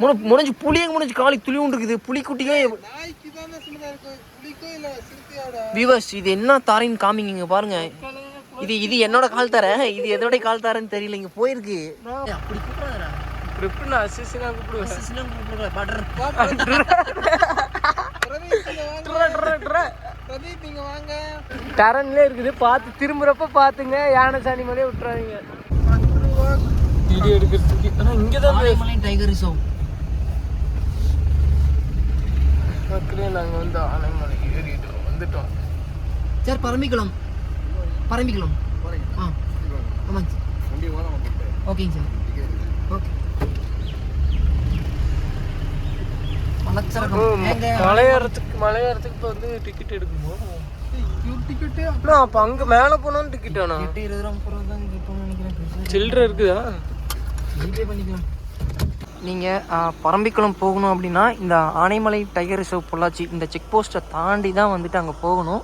முன முடிஞ்சு புளியங்க முடிஞ்சு காலி துளி உண்டு இருக்குது புலிக்குட்டியே நாய்க்கு தானே சின்னதா இருக்கு. புலிக்கோ இல்ல சிறுத்தையோட? வியூவர்ஸ் இது என்ன தாரைன்னு காமிங்க இங்க பாருங்க. இது இது என்னோட கால் தர. இது எதோட கால் தரேன்னு தெரியல இங்க போயிருக்கு. அப்படி கூப்பிடாதடா. ட்ரிப்பு நான் அசிஸ்டா கூப்பிடுவேன். பிரதீப் இங்க வாங்க டரன்ல இருக்குது. பார்த்து திரும்புறப்ப பாத்துங்க யானை சாணி மேலே விட்டுறாதீங்க வீடியோ எடுக்கிறதுக்கு. இங்க தான் டைகர் ரிசர்வ் மக்களே நாங்க வந்து ஆனைமலை ஏறிட்டோம் வந்துட்டோம். சார் பரம்பிக்குளம். பரம்பிக்குளம். ஆ. ஆமாங்க சார். ஓகேங்க சார். ஓகே. மலையேறதுக்கு மலையேறதுக்கு இப்போ வந்து டிக்கெட் எடுக்குமோ? டிக்கெட்டு அண்ணா அப்ப அங்க மேல போனோம் டிக்கெட் ஆனா? எட்டு இருபது ரூபா முப்பது ரூபா தான் நினைக்கிறேன். சில்லற இருக்குதா? ஜிபே பண்ணிக்கலாம். நீங்கள் பரம்பிக்குளம் போகணும் அப்படின்னா இந்த ஆனைமலை டைகர் ரிசர்வ் பொள்ளாச்சி இந்த செக் போஸ்ட்டை தாண்டி தான் வந்துட்டு அங்கே போகணும்.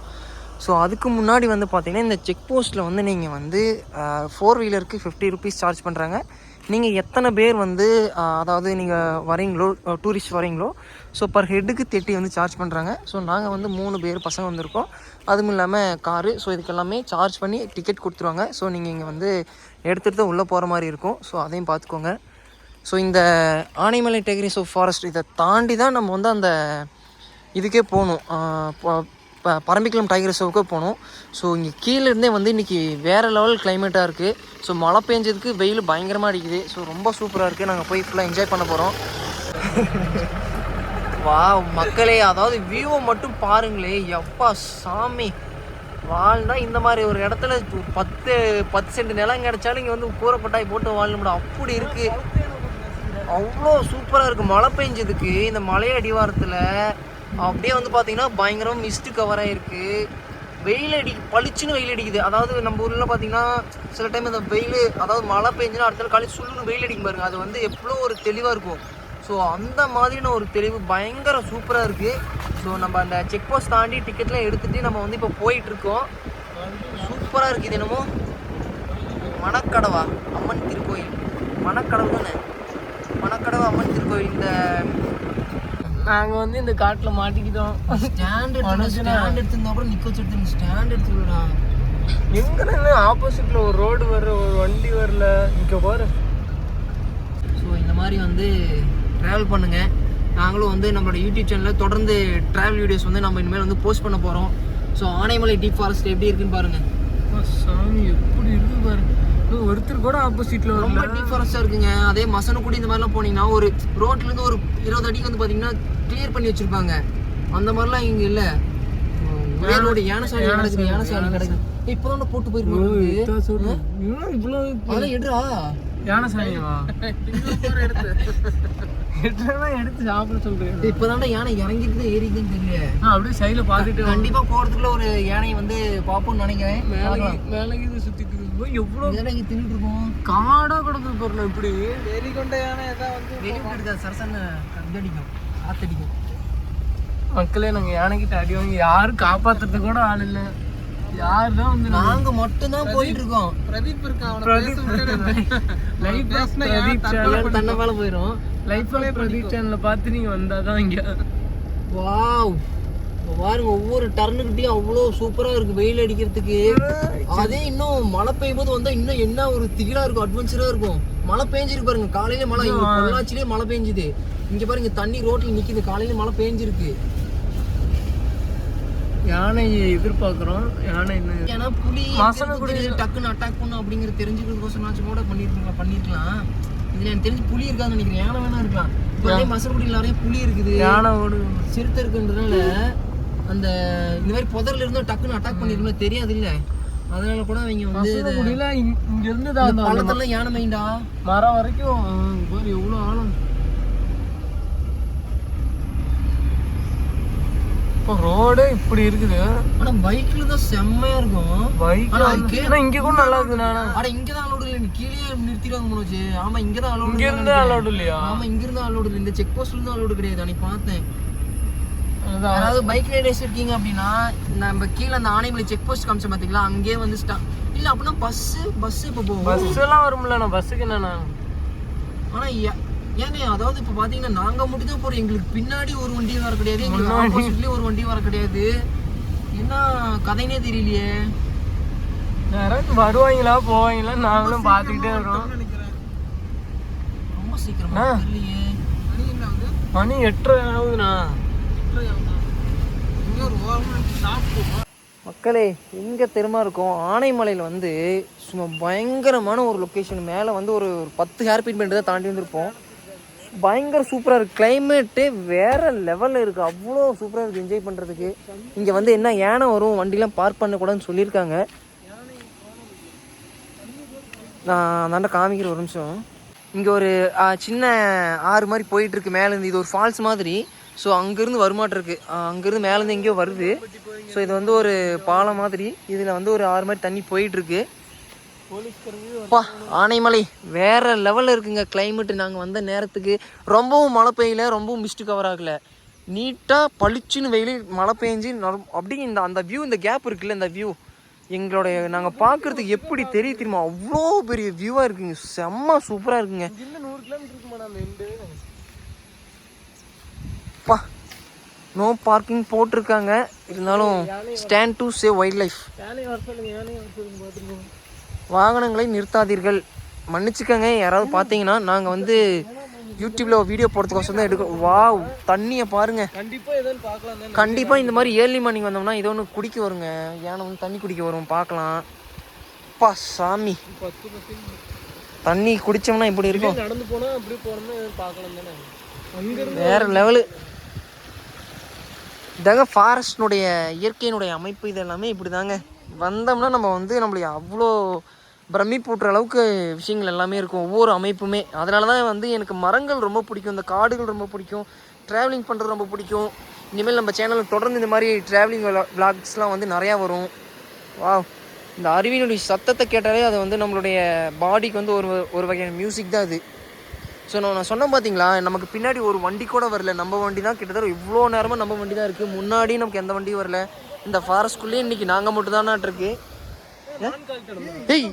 ஸோ அதுக்கு முன்னாடி வந்து பார்த்தீங்கன்னா இந்த செக் போஸ்ட்டில் வந்து நீங்கள் வந்து ஃபோர் வீலருக்கு ஃபிஃப்டி ருபீஸ் சார்ஜ் பண்ணுறாங்க நீங்கள் எத்தனை பேர் வந்து அதாவது நீங்கள் வரீங்களோ டூரிஸ்ட் வரீங்களோ ஸோ பர் ஹெட்டுக்கு தேர்ட்டி வந்து சார்ஜ் பண்ணுறாங்க ஸோ நாங்கள் வந்து மூணு பேர் பசங்க வந்திருக்கோம். அதுவும் இல்லாமல் காரு ஸோ இதுக்கெல்லாமே சார்ஜ் பண்ணி டிக்கெட் கொடுத்துருவாங்க. ஸோ நீங்கள் இங்கே வந்து எடுத்துகிட்டு தான் உள்ளே போகிற மாதிரி இருக்கும். ஸோ அதையும் பார்த்துக்கோங்க ஸோ இந்த ஆனைமலை டைகரிஸ் ஆஃப் ஃபாரஸ்ட் இதை தாண்டி தான் நம்ம வந்து அந்த இதுக்கே போகணும். பரம்பிக்குளம் டைகர் ரிசர்வுக்கே போகணும். ஸோ இங்கே கீழே இருந்தே வந்து இன்றைக்கி வேறு லெவல் கிளைமேட்டாக இருக்குது ஸோ மழை பெஞ்சதுக்கு வெயில் பயங்கரமாக அடிக்குது. ஸோ ரொம்ப சூப்பராக இருக்குது நாங்கள் போய் ஃபுல்லாக என்ஜாய் பண்ண போகிறோம் வா மக்களே அதாவது வியூவை மட்டும் பாருங்களே. எப்பா சாமி. வாழ்ந்தா இந்த மாதிரி ஒரு இடத்துல பத்து பத்து சென்ட் நிலம் கிடைச்சாலும் இங்கே வந்து கூரைப்பட்டாய் போட்டு வாழ முடியும் அப்படி இருக்கு. அவ்வளோ சூப்பராக இருக்குது மழை பெஞ்சதுக்கு இந்த மலை அடிவாரத்தில் அப்படியே வந்து பார்த்தீங்கன்னா பயங்கரமாக மிஸ்ட் கவர் ஆயிருக்கு. வெயில் அடி பளிச்சுன்னு வெயில் அடிக்குது. அதாவது நம்ம ஊரில் பார்த்தீங்கன்னா சில டைம் இந்த வெயில் அதாவது மழை பெஞ்சுன்னா அடுத்த நாள் காலையில் சுள்ளுன்னு வெயில் அடிக்கும் பாருங்கள் அது வந்து எவ்வளோ ஒரு தெளிவாக இருக்கும். ஸோ அந்த மாதிரியான ஒரு தெளிவு பயங்கர சூப்பராக இருக்குது ஸோ நம்ம அந்த செக் போஸ்ட் தாண்டி டிக்கெட்லாம் எடுத்துகிட்டு நம்ம வந்து இப்போ போயிட்டுருக்கோம். சூப்பராக இருக்குது என்னமோ? மணக்கடவா அம்மன் திருக்கோயில். மணக்கடவு தானே மணக்கடவு அம்மன் திருக்கோயில் இந்த நாங்க வந்து இந்த காட்டுல மாட்டிக்கிட்டோம். ஸ்டாண்ட் எடுத்து ஸ்டாண்ட் எடுத்திருந்தா அப்புறம் நிக்க வச்சு ஸ்டாண்ட் எடுத்துடா எங்க நின்று ஆப்போசிட்ல ஒரு ரோடு வர்ற ஒரு வண்டி வரல. இங்க பாரு. ஸோ இந்த மாதிரி வந்து ட்ராவல் பண்ணுங்க. நாங்களும் வந்து நம்மளோட யூடியூப் சேனலில் தொடர்ந்து ட்ராவல் வீடியோஸ் வந்து நம்ம இனிமேல் வந்து போஸ்ட் பண்ண போகிறோம் ஸோ ஆனைமலை டீப் ஃபாரஸ்ட் எப்படி இருக்குன்னு பாருங்க. அப்பா, சாமி எப்படி இருக்கு பாரு. இன்னும் ஒருத்தர் கூட ஆப்போசிட்ல ரொம்ப ஃபாரஸ்ட்டாக இருக்குங்க. அதே மசனக்குடி இந்த மாதிரிலாம் போனீங்கன்னா ஒரு ரோட்லேருந்து ஒரு இருபது அடிக்கு வந்து பார்த்தீங்கன்னா கிளியர் பண்ணி வச்சிருப்பாங்க. அந்த மாதிரிலாம் இங்கே இல்லை. ஒரே ரோடு யானை சாணி கிடக்குது யானை சாணி கிடக்குது. போட்டு போயிருக்கோம் இவ்வளவு அதெல்லாம் எடுறா? யானை சாணியவா எடுத்தா எடுத்து சாப்பிட சொல்றேன். இப்போதான்டா யானை இறங்கிட்டு ஏறிக்குன்னு தெரியல. அப்படியே சைடுல பாத்துட்டு கண்டிப்பா போறதுக்குள்ள ஒரு யானையை வந்து பாப்போம்னு நினைக்கிறேன். மேலே மேலே சுத்திட்டு இருக்கு எவ்வளவு இதெல்லாம் இங்க தின்னுட்டு இருக்கோம் காடா கிடக்குது பாருங்க இப்படி. வெறி கொண்ட யானை வந்து எடுக்காது சரசன்னு காத்தடிக்கும் மக்களே நாங்க யானைக்கிட்ட அடி வாங்கி யாரும் காப்பாத்துறது கூட ஆள் இல்ல. யார் தான் வந்து நாங்க மட்டும் தான் போயிட்டு இருக்கோம் பிரதீப் இருக்கான் விட்டுடு. லைஃப் பிரதீப் சேனல் தன்னை மேல போயிடும் லைஃப் பிரதீப் சேனல்ல பார்த்து நீங்க வந்தாதான் இங்க. வாவ் பாருங்க ஒவ்வொரு டர்னுக்கிட்டையும் அவ்வளோ சூப்பரா இருக்கு வெயில் அடிக்கிறதுக்கு. அதே இன்னும் மழை பெய்யும் போது வந்தா இன்னும் என்ன ஒரு திகிலா இருக்கும் அட்வென்ச்சரா இருக்கும். மழை பெஞ்சிருக்கு பாருங்க காலையில மழை பொள்ளாச்சிலே மழை பெஞ்சுது. இங்க பாருங்க தண்ணி ரோட்ல நிக்குது காலையில மழை பெஞ்சிருக்கு. யானையை எதிர்பார்க்கிறோம் யானை என்ன? ஏன்னா புலி மசன எங்க இருக்குது, டக்குன்னு அட்டாக் பண்ணும் அப்படிங்கிற தெரிஞ்சுக்கிறதுக்கோசம் கூட பண்ணிருக்கலாம் பண்ணிருக்கலாம். இதுல எனக்கு தெரிஞ்சு புலி இருக்காதுன்னு நினைக்கிறேன். யானை வேணா இருக்கலாம். இப்போ மசனக்குடியில் நிறைய புலி இருக்குது. யானை ஓடு. சிறுத்தை இருக்குன்றதுனால அந்த இந்த மாதிரி புதர்ல இருந்து டக்குன்னு அட்டாக் பண்ணிருக்கணும் தெரியாது இல்ல அதனால கூட அவங்க வந்து முடியல இங்க இருந்து தான் இந்த பள்ளத்தெல்லாம் யானை மைண்டா மரம் வரைக்கும் பாரு எவ்வளவு ஆழம். இப்போ ரோடே இப்படி இருக்குது. ஆனா பைக்ல தான் செம்மையா இருக்கும். பைக் ஆனா அதுக்கு- ஆனா இங்க கூட நல்லா இருக்குது நானா? அட இங்கதான் அலோடு இல்லை கீழே நிறுத்திடுவாங்க மனோஜ். ஆமா இங்கதான் அலோடு இங்க இருந்து அலோடு இல்லையா? ஆமா இங்க இருந்து அலோடு இல்லை. இந்த செக் போஸ்ட்ல இருந்து அலோடு கிடையாது. அன்னைக்கு பார்த்தேன். அதாவது பைக் ரைடர்ஸ் இருக்கீங்க அப்படின்னா நம்ம கீழே அந்த ஆனைமலை செக் போஸ்ட் காமிச்சோம் பாத்தீங்களா? அங்கேயே வந்து ஸ்டா இல்ல அப்படின்னா பஸ் பஸ் இப்ப போகும். பஸ் எல்லாம் வரும்ல நான் பஸ்ஸுக்கு என்னண்ணா? ஆனா ய- ஏங்க அதாவது இப்போ பார்த்தீங்கன்னா நாங்கள் மட்டும் தான் போகிறோம் எங்களுக்கு பின்னாடி ஒரு வண்டி வர கிடையாது. எங்களுக்கு ஆப்போசிட்லேயும் ஒரு வண்டி வர கிடையாது. என்ன கதைனே தெரியலையே. யாராச்சும் வருவாங்களா போவாங்களா நாங்களும் பார்த்துக்கிட்டே நினைக்கிறேன். ரொம்ப சீக்கிரமா. தெரியலையே. மணி எட்டரை ஆகுதுண்ணா எட்டரை ஆகுதா இங்கே ஒரு ஓரமாக சாப்பிடுவோம் மக்களே எங்கே தெரியுமா இருக்கும்? ஆனைமலையில் வந்து சும்மா பயங்கரமான ஒரு லொக்கேஷன் மேலே வந்து ஒரு பத்து ஹேர் பீட் தான் தாண்டி வந்திருப்போம். பயங்கர சூப்பராக இருக்குது கிளைமேட்டே வேறு லெவலில் இருக்குது அவ்வளோ சூப்பராக இருக்குது என்ஜாய் பண்ணுறதுக்கு இங்கே வந்து என்ன யானை வரும்? வண்டிலாம் பார்க் பண்ணக்கூடாதுன்னு சொல்லியிருக்காங்க. நான் அந்தாண்ட காமிக்கிற ஒரு நிமிஷம். இங்கே ஒரு சின்ன ஆறு மாதிரி போயிட்டுருக்கு மேலேருந்து இது ஒரு ஃபால்ஸ் மாதிரி. ஸோ அங்கேருந்து வருமாட்டிருக்கு அங்கேருந்து மேலேருந்து எங்கேயோ வருது. ஸோ இது வந்து ஒரு பாலம் மாதிரி. இதில் வந்து ஒரு ஆறு மாதிரி தண்ணி போயிட்டுருக்கு. பா அப்பா ஆனைமலை. வேற லெவலில் இருக்குங்க கிளைமேட்டு நாங்கள் வந்த நேரத்துக்கு ரொம்பவும் மழை பெய்யல ரொம்பவும் மிஸ்ட் கவர் ஆகலை. நீட்டாக பளிச்சுன்னு வெயில் மழை பெஞ்சு அப்படி அப்படியே இந்த அந்த வியூ இந்த கேப் இருக்குல்ல இந்த வியூ எங்களுடைய நாங்கள் பார்க்குறதுக்கு எப்படி தெரிய தெரியுமா? அவ்வளோ பெரிய வியூவாக இருக்குங்க. செம்ம சூப்பராக இருக்குங்க. இங்கிருந்து நூறு கிலோமீட்டர் இருக்குமா நம்ம எண்டு பா நோ பார்க்கிங் போட்டிருக்காங்க இருந்தாலும் stand to save wildlife வாகனங்களை நிறுத்தாதீர்கள். மன்னிச்சுக்கங்க யாராவது பார்த்தீங்கன்னா நாங்கள் வந்து யூடியூப்பில் வீடியோ போடுறதுக்கோசரம் தான் எடுக்கிறோம் வாவ் தண்ணியை பாருங்க. கண்டிப்பாக இந்த மாதிரி ஏர்லி மார்னிங் வந்தோம்னா இது ஒன்று குடிக்க வருங்க. யானை வந்து தண்ணி குடிக்க வரும் பார்க்கலாம். பா சாமி. தண்ணி குடிச்சோம்னா இப்படி இருக்கும். நடந்து போனா அப்படியே போனோம்னா பார்க்கலாம் தானே. வேற லெவலு இதாங்க ஃபாரஸ்ட்னுடைய இயற்கையினுடைய அமைப்பு இது எல்லாமே இப்படி தாங்க வந்தோம்னா நம்ம வந்து நம்மளுடைய அவ்வளோ பிரமிப்பூட்டுற அளவுக்கு விஷயங்கள் எல்லாமே இருக்கும் ஒவ்வொரு அமைப்புமே. அதனால தான் வந்து எனக்கு மரங்கள் ரொம்ப பிடிக்கும் இந்த காடுகள் ரொம்ப பிடிக்கும் ட்ராவலிங் பண்ணுறது ரொம்ப பிடிக்கும். இனிமேல் நம்ம சேனலில் தொடர்ந்து இந்த மாதிரி ட்ராவலிங் விளாக்ஸ்லாம் வந்து நிறையா வரும். வாவ் இந்த அருவியினுடைய சத்தத்தை கேட்டாலே அது வந்து நம்மளுடைய பாடிக்கு வந்து ஒரு ஒரு வகையான மியூசிக் தான் அது. ஸோ நான் சொன்னேன் பார்த்தீங்களா நமக்கு பின்னாடி ஒரு வண்டி கூட வரல. நம்ம வண்டி தான் கிட்டத்தட்ட இவ்வளோ நேரமாக நம்ம வண்டி தான் இருக்குது முன்னாடி நமக்கு எந்த வண்டியும் வரல. இந்த ஃபாரஸ்ட்குள்ளேயே இன்னைக்கு நாங்கள் மட்டும் தானே இருக்கு. ஏய்.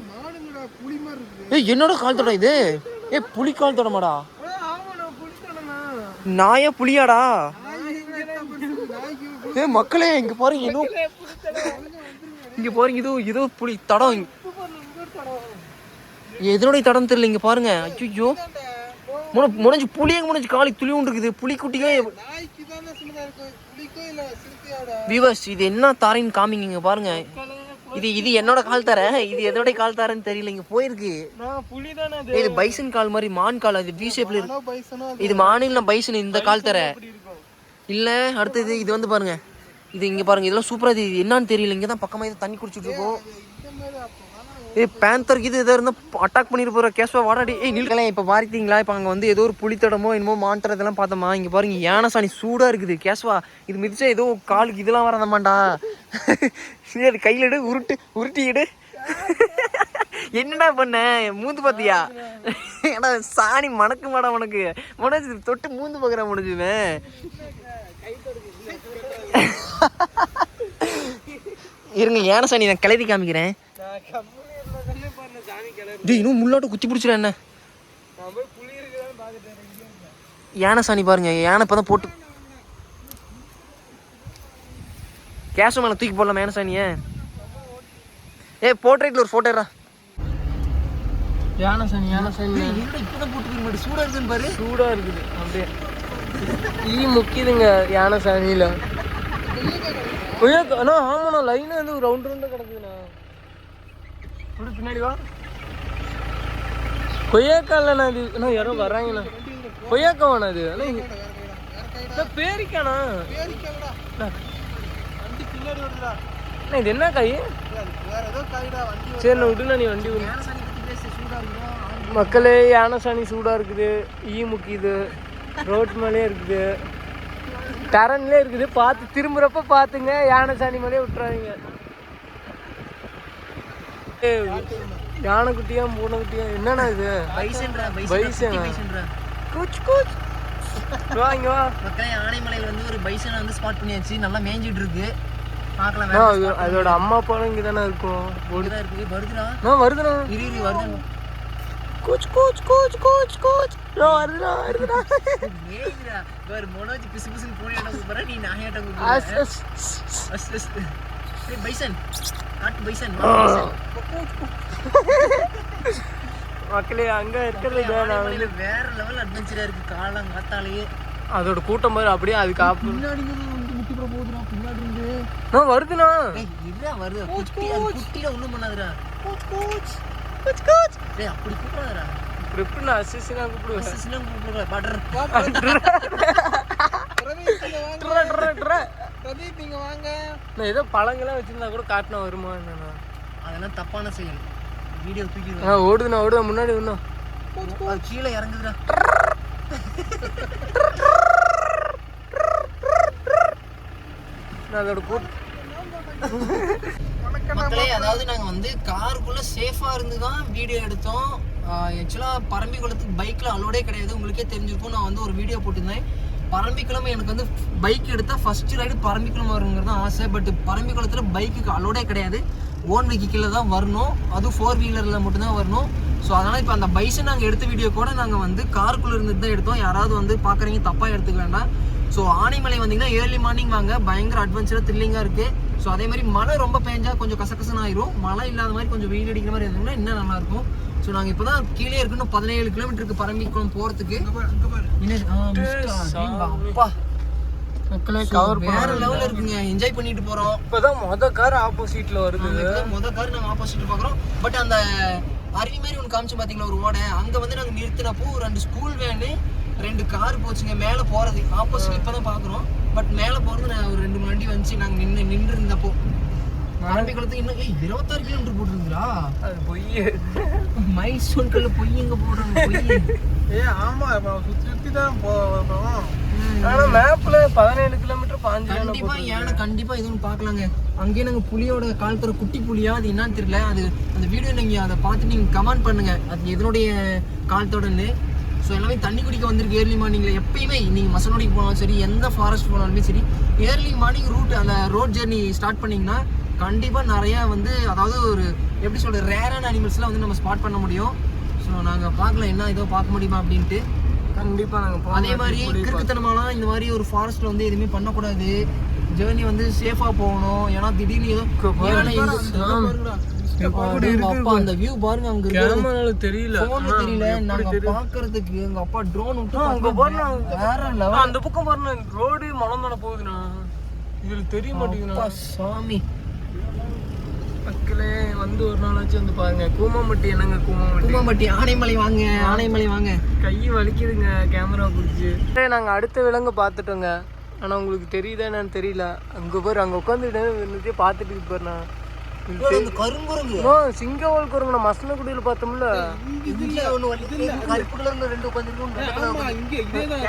ஏய் என்னோட கால் தடம் இது? ஏய் புலி கால் தடமாடா ஆமாண்ணா புளித்தடண்ணா நாயா புலியாடா? ஏ மக்களே இங்க பாருங்க ஏதோ இங்க பாருங்க இதோ ஏதோ புலி தடம். எதனுடைய தடம் தெரியல இங்க பாருங்க. ஐயோ முன முடிஞ்சு புளியங்க முடிஞ்சு காலி துளி உண்டு இருக்குது புலிக்குட்டியே நாய்க்கு தானே சின்னதா இருக்கு. புளிக்கோ இல்ல சிறுத்தையோட? விவஸ் இது என்ன தாரைன்னு காமிங்க இங்க பாருங்க. இது இது என்னோட கால் தர. இது எதோட கால் தரேன்னு தெரியல இங்க போயிருக்கு இது பைசன் கால் மாதிரி மான் கால். அது வி ஷேப்ல இருக்கு இது மானில பைசன் இந்த கால் தர. இல்ல அடுத்தது இது வந்து பாருங்க. இது இங்க பாருங்க. இதெல்லாம் சூப்பரா இது. என்னன்னு தெரியல. இங்க தான் பக்கமா இது தண்ணி குடிச்சிட்டு இருக்கோம். ஏய் பேந்தர் இது எதோ இருந்தால் அட்டாக் பண்ணிட்டு போற. கேஸ்வா வாடாடி ஏய் நில்கலாம் இப்ப மாறிட்டீங்களா? இப்ப அங்க வந்து ஏதோ ஒரு புலித்தடமோ என்னமோ மான்டர் இதெல்லாம் பார்த்தோமா? இங்க பாருங்க யானை சாணி சூடா இருக்குது. கேஸ்வா இது மிதிச்சா ஏதோ காலுக்கு இதெல்லாம் வராதமாண்டா சரி அது கையில எடு உருட்டு உருட்டி எடு என்னடா பண்ண? மூந்து பாத்தியா? ஏடா சாணி மணக்கு மாடா உனக்கு உனக்கு தொட்டு மூந்து பாக்குற முடிஞ்சுவேன் இருங்க யானை சாணி நான் கிளறி காமிக்கிறேன். டேய் இன்னும் முள்ளாட்ட குத்தி பிடிச்சிட என்ன. யானை சாணி பாருங்க யானை இப்போ தான் போட்டு கேஷ் மேலே தூக்கி போடலாம் யானை சாணியை? ஏ போர்ட்ரேட்டில் ஒரு ஃபோட்டோடா யானை சாணி யானை சாணி. இப்போ தான் போட்டு போய் சூடாக இருக்குன்னு பாரு. சூடா இருக்குது அப்படியே. ஈ முக்கியதுங்க யானை சாணியில. கொய்யாக்கா அண்ணா ஆமாண்ணா லைனாக வந்து ரவுண்ட் ரவுண்டாக கிடக்குதுண்ணா. அப்படி பின்னாடி வா. கொய்யாக்கா இல்லைண்ணா இது அண்ணா யாரோ வர்றாங்கண்ணா. கொய்யாக்காவாண்ணா இது? அண்ணா இது- அண்ணா, பேரிக்காண்ணா. அண்ணா, வண்டி பின்னாடி அண்ணா, இது என்ன காய்? வேற ஏதோ காய்டா சரி நான் விட்டுண்ணா நீ வண்டி விடுங்க மக்களே யானை சாணி சூடாக இருக்குது. ஈ முக்கியது ரோட் மேலே இருக்குது. டரன்லேயே இருக்குது. பார்த்து திரும்புறப்ப பார்த்துங்க. யானை சாணி மேலே விட்டுறாதீங்க. ஏய், யானை குட்டியா பூனை குட்டியா என்னண்ணா இது பைசனா? Gooch Gooch. வா இங்க வா. மக்களே ஆனைமலையில் வந்து ஒரு பைசனை வந்து ஸ்பாட் பண்ணியாச்சு. நல்லா மேய்ஞ்சிட்டு இருக்கு. பார்க்கலாம் அதோட அம்மா அப்பாவும் இங்கே தானே இருக்கும். வேறு தான் இருக்குது வருதுடா. நான் வருதுண்ணா. இரு இரு கூச் கூச் கூச் கூச் கூச். வருதுடா வருதுடா ஏய்டா வேற மனோஜ் பிசு பிசுன்னு போனியாட்டம் கூப்பிடுற நீ நாயாட்டம் அஸ், கூப்பிடுற. ஏய், பைசன் நாட்டு பைசன். மக்களே அங்க இருக்கிறது நான் வந்து வேற லெவல் அட்வென்ச்சரா இருக்கு. காலம் காத்தாலேயே. அதோட கூட்டம் பாரு அப்படியே அது காப்பு. பின்னாடி வந்து முட்டி போட போகுதுடா பின்னாடி இருந்து. நான் வருதுண்ணா. இதுடா வருது. குட்டி அது குட்டில ஒண்ணும் பண்ணாதுடா. Coach coach. Coach coach. டேய் அப்படி கூப்பிடாதடா. ட்ரிப்புன்னு அசிஸ்னா கூப்பிடுவேன். அசிஸ்லாம் கூப்பிடுற பட்டர் பிரதீப் பிரதீப் இங்க வாங்க. நான் ஏதோ பழங்கள்லாம் வச்சிருந்தா கூட காட்டினா வருமா என்னண்ணா அதெல்லாம் தப்பான செயல். வீடியோ ஆ ஓடுதுண்ணா ஓடுதா முன்னாடி இன்னும் அது கீழே இறங்குதுடா. நான் அதோட மக்களே அதாவது நாங்க வந்து காருக்குள்ள சேஃபா இருந்து தான் வீடியோ எடுத்தோம். ஆக்சுவலா பரம்பிக்குளத்துக்கு பைக்ல அலோடே கிடையாது. உங்களுக்கே தெரிஞ்சிருக்கும். நான் வந்து ஒரு வீடியோ போட்டிருந்தேன். பரம்பிக்குளம் எனக்கு வந்து பைக் எடுத்தால் ஃபர்ஸ்ட் ரைடு பரம்பிக்குளம் வருங்கிறது தான் ஆசை. பட் பரம்பிக்குளத்தில் பைக்குக்கு அலோடே கிடையாது. ஓன் வெஹிக்கிளில் தான் வரணும். அதுவும் ஃபோர் வீலரில் மட்டும்தான் வரணும். ஸோ அதனால் இப்போ அந்த பைஸை நாங்கள் எடுத்த வீடியோ கூட நாங்கள் வந்து காருக்குள்ளே இருந்துட்டு தான் எடுத்தோம். யாராவது வந்து பார்க்குறீங்க தப்பாக எடுத்துக்க வேண்டாம். ஸோ ஆனைமலை வந்தீங்கன்னா ஏர்லி மார்னிங் வாங்க. பயங்கர அட்வென்ச்சராக த்ரில்லிங்காக இருக்குது ஸோ அதே மாதிரி மழை ரொம்ப பேஞ்சால் கொஞ்சம் கசகசன் ஆயிரும். மழை இல்லாத மாதிரி கொஞ்சம் வெயில் அடிக்கிற மாதிரி இருந்தீங்கன்னா இன்னும் நல்லாயிருக்கும் ஸோ நாங்கள் இப்போ தான் கீழே இருக்கணும் பதினேழு கிலோமீட்டருக்கு பரம்பிக்குளம் போகிறதுக்கு அப்பா. மக்களே கவர் வேற லெவலில் இருக்குங்க. என்ஜாய் பண்ணிட்டு போகிறோம் இப்போதான் மொத கார் ஆப்போசிட்ல வருது. முத கார் நாங்க ஆப்போசிட் பாக்குறோம். பட் அந்த அருவி மாதிரி ஒன்று காமிச்சு பாத்தீங்களா ஒரு ஓடை? அங்க வந்து நாங்க நிறுத்தினப்போ ரெண்டு ஸ்கூல் வேனு ரெண்டு கார் போச்சுங்க. மேல போறது. ஆப்போசிட் இப்பதான் பாக்குறோம். பட் மேல போறது நான் ஒரு ரெண்டு மூணு வண்டி வந்துச்சு நாங்க நின்று நின்று இருந்தப்போ ஆரம்பிக்கிறதுக்கு இன்னும் ஏய், இருபத்தாறு கிலோமீட்டர் அது பொய். மைசூர் கல்ல பொய் எங்க போடுறாங்க பொய். ஏ ஆமா சுத்தி சுத்தி தான் போறோம். ஆனா மேப்ல பதினேழு கிலோமீட்டர் பாஞ்சு கண்டிப்பா யானை கண்டிப்பா இதுவும் பார்க்கலாங்க அங்கேயே நாங்க புலியோட காலத்துல குட்டி புலியா அது என்னன்னு தெரியல. அது அந்த வீடியோ நீங்க அதை பார்த்து நீங்க கமெண்ட் பண்ணுங்க. அது எதனுடைய காலத்தோடன்னு ஸோ எல்லாமே தண்ணி குடிக்க வந்திருக்கு ஏர்லி மார்னிங்ல எப்பயுமே நீங்க மசனோடிக்கு போனாலும் சரி எந்த ஃபாரஸ்ட் போனாலுமே சரி ஏர்லி மார்னிங் ரூட் அந்த ரோட் ஜெர்னி ஸ்டார்ட் பண்ணீங்கன்னா கண்டிப்பா நிறைய வந்து அதாவது ஒரு எப்படி சொல்றது ரேரான அனிமல்ஸ்லாம் வந்து நம்ம ஸ்பாட் பண்ண முடியும். ஸோ நாங்க பார்க்கலாம் என்ன ஏதோ பார்க்க முடியுமா அப்படின்ட்டு. கண்டிப்பா நாங்க போவோம் அதே மாதிரி கிறுக்குத்தனமாலாம் இந்த மாதிரி ஒரு ஃபாரஸ்ட்ல வந்து எதுவுமே பண்ணக்கூடாது. ஜேர்னி வந்து சேஃபா போகணும். ஏன்னா திடீர்னு ஏதோ அப்பா அந்த வியூ பாருங்க அங்க கேமரால தெரியல. போன்ல தெரியல. நாங்க பாக்குறதுக்கு எங்க அப்பா ட்ரோன் விட்டு அங்க. பாருண்ணா. வேற லெவல் அந்த பக்கம் பாருண்ணா. ரோடு மலை மேல போகுதுண்ணா. இதுல தெரிய மாட்டேங்குதுண்ணா. சாமி. மக்களே வந்து ஒரு நாளாச்சும் வந்து பாருங்க. கூமாம்பட்டி என்னங்க கூமாம்பட்டி? கும்பம்பட்டி ஆனைமலை வாங்க ஆனைமலை வாங்க. கை வலிக்குதுங்க கேமரா பிடிச்சி. நாங்கள் அடுத்த விலங்கு பார்த்துட்டோங்க. ஆனால் உங்களுக்கு தெரியுதா என்னன்னு தெரியல. அங்கே பாரு அங்கே உட்காந்துட்டு பார்த்துட்டு போறேண்ணா அந்த கருங்குரங்கு. சிங்கவால் குரங்கண்ணா மசனக்குடியில் பார்த்தோம்ல. இதுல ஒண்ணு கருப்பு கலர்ல ரெண்டு உட்காந்துருக்கும் ஆமா இங்க இதேதான்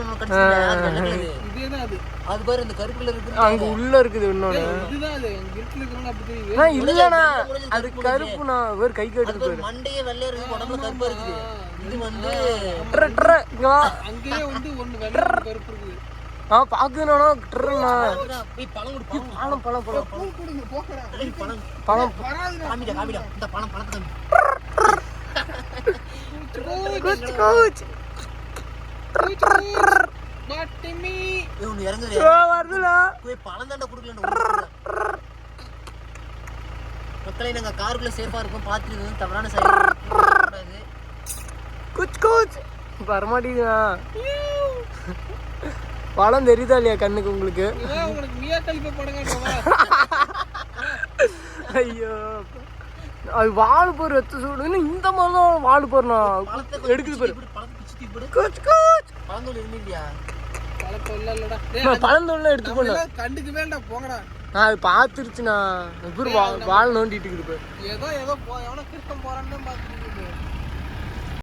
ஒண்ணு கடிச்சிருக்கேன். அது வெள்ளை colour. இதேதான் அது. அது பாரு இந்த கருப்பு கலர் இருக்கு அங்கே உள்ள இருக்குது இன்னொன்று இதுதான் அது. இங்க இருட்டுல இருக்கிறவங்க அப்படி தெரியுது. இல்லைண்ணா. அது கருப்புண்ணா. வேறு கை கட்டுது ஒரு மண்டையே வெள்ளையா இருக்குது உடம்புல கருப்பா இருக்குது. இது வந்து ட்ர ட்ர இங்க அங்கேயே வந்து ஒண்ணு வெள்ளை ஒண்ணு கருப்பு இருக்குது. ட்ரண்ணா போய் பழம் கொடு பழம் பழம் பழம் பழம். பூ கொடுங்க போக்குறேன் ஏய், பழம். பழம். வராதுடா. காமிடா காமிடா. இந்த பழம் பழத்தை காமி கூச் கூச் பாட்டிமி இவனு இறங்குது. ஆ, வருதுண்ணா போய் பழம் தாண்டா கொடுக்கல மக்களை நாங்க காருக்குள்ள சேஃபா இருக்கும். பார்த்துட்டு தவறான கூடாது குச் குச் வரமாட்டேங்குதா பழம் தெரியுதா இல்லையா கண்ணுக்கு உங்களுக்கு? ஐயோ. அது வால் போர் எத்த சூடு. இன்னும் இந்த மாதிரி தான் வால் போறனா பழத்தை எடுக்குது பாரு. குச் குச். பழந்தோல் இருந்துருக்கியா? பழக்கம் இல்லடா நான் பழந்தோல்ல எடுத்து போனேன் கண்டுக்கு வேண்டாம் போங்கடா. நான் அது பார்த்துருச்சுண்ணா. எப்படி வா வால் நோண்டிட்டு இருக்குது பாரு. ஏதோ ஏதோ போ எவனோ கிருஷ்ணம் போறான்னு